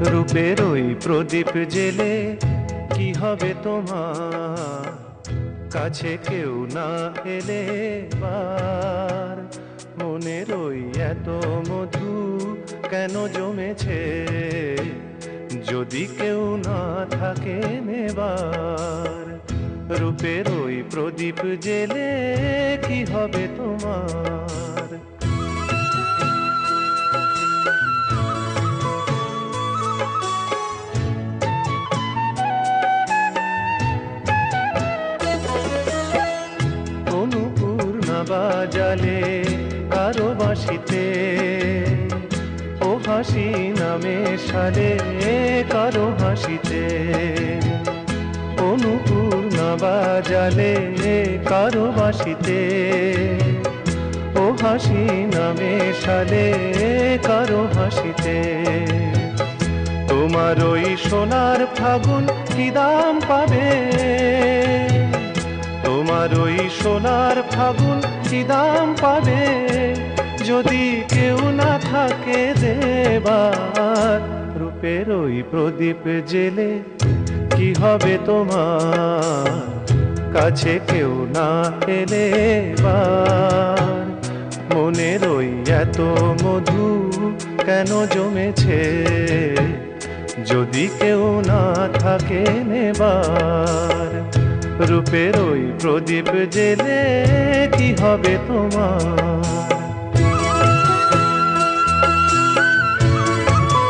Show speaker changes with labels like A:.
A: রূপের ওই প্রদীপ জেলে, কি হবে তোমার? কাছে কেউ না এলে বার। মনের ওই এত মধু কেন জমেছে? যদি কেউ না থাকে নেবার রূপের ওই প্রদীপ জেলে, কি হবে তোমার? বাজালে, কারও বাসিতে ও হাসি নামে সালে কারও হাসিতে। অনুপূর্ণা বাজালে, কারও বাসিতে ও হাসি নামে সালে কারও হাসিতে। তোমার ওই সোনার ফাগুন কি দাম পাবে? তোমার ওই সোনার ফাগুন কি দাম পাবে। যদি কেউ না থাকে দেবার রূপের ওই প্রদীপ জেলে, কি হবে তোমার? কাছে কেউ না এলে মনের ওই এত মধু কেন জমেছে? যদি কেউ না থাকে নেবার রূপের ওই প্রদীপ জেলে কি হবে তোমার?